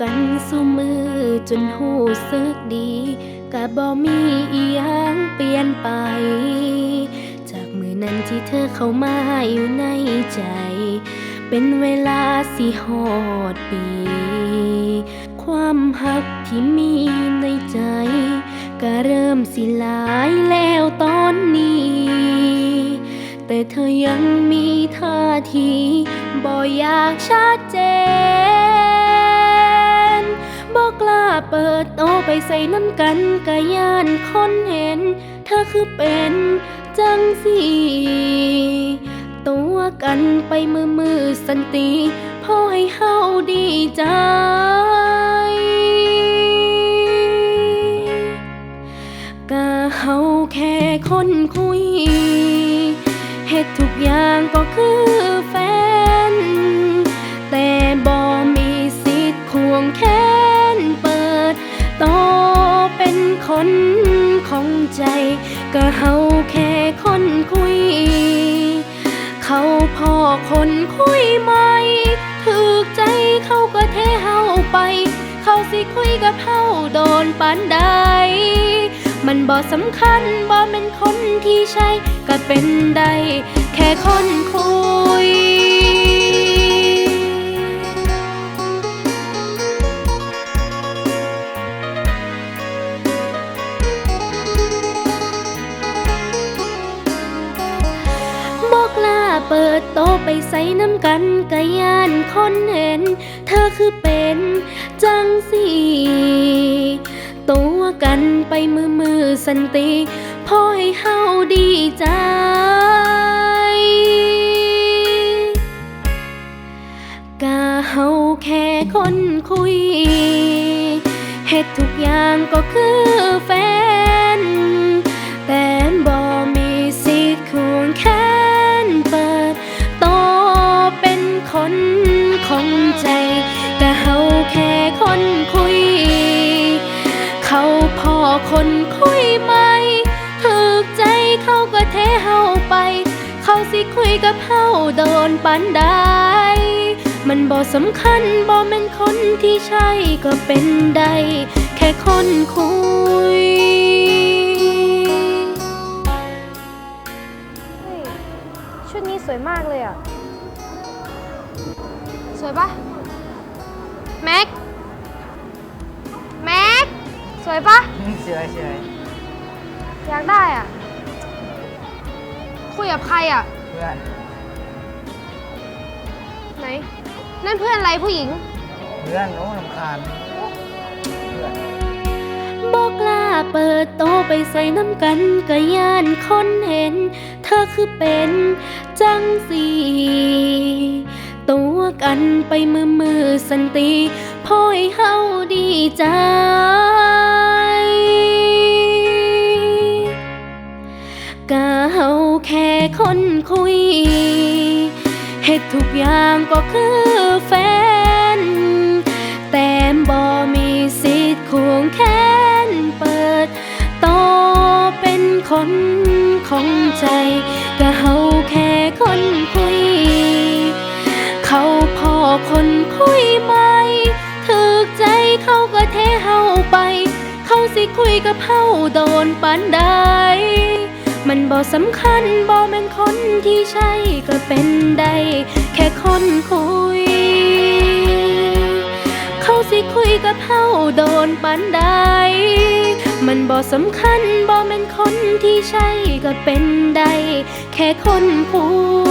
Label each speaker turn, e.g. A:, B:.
A: กันสู่มือจนหูสึกดีกะบ่มีอีหยังเปลี่ยนไป จากมือนั้นที่เธอเข้ามาอยู่ในใจ เป็นเวลาสิหอดปี ความหักที่มีในใจก็เริ่มสิลายแล้วตอนนี้ แต่เธอยังมีท่าทีบ่อยากชัดเจน เปิดโตไปใส่น้ำกันกะยานคนเห็น เธอคือเป็นจังสีตัวกันไปมือมือสันติพอให้เฮาดีใจก็เฮาแค่คนคุยเฮ็ดทุกอย่างก็คือแฟน แต่บ่มีสิทธิ์ควงแขนเปิด โตเป็นคนของใจ ก็เฮาแค่คนคุย เขาพอคนคุยใหม่ถูกใจเขาก็เทเฮาไป เขาสิคุยกับเฮาโดนปานใด มันบ่สำคัญบ่แม่นคนที่ใช่ ก็เป็นได้แค่คนคุย เปิดโตะไปใส่น้ำกันกะยานคนเห็น เธอคือเป็นจังสีตัวกันไปมือมือสันติพอให้เฮาดีใจกะเฮาแค่คนคุยเฮ็ดทุกอย่างก็คือแฟน คนคุยไหมถูกใจเขาก็เทเฮาไป เขาสิคุยกับเฮาโดนปันได้มันบ่สำคัญบ่แม่นคนที่ใช่ก็เป็นได้แค่คนคุย
B: เฮ้ยชุดนี้สวยมากเลยอะ สวยปะแม็ก แม็ก สวยปะ
C: เฉยเฉย
B: อยากได้อะ คุยกับใครอะ
C: เพื่อน
B: ไหน นั่นเพื่อนอะไรผู้หญิง
C: เพื่อนโอ้ลำคาญเพื่อน
A: บอกลาเปิดโตะไปใส่น้ำกันกะยานคนเห็น เธอคือเป็นจังสีตัวกันไปมือมือสันติพอให้เฮาดีใจก เฮาแค่คนคุยเฮ็ดทุกอย่างก็คือแฟน แต่บ่มีสิทธิ์ควงแขนเปิดโตเป็นคนของใจก็เฮาแค่คนคุย เขาพอคนคุยไหมถูกใจเขาก็เทเฮาไป เขาสิคุยกับเฮาโดนปานใด มันบ่สำคัญบ่แม่นคนที่ใช่ก็เป็นได้ แค่คนคุย เขาสิคุยกับเฮาโดนปันใดมันบ่สำคัญบ่แม่นคนที่ใช่ก็เป็นได้ แค่คนคุย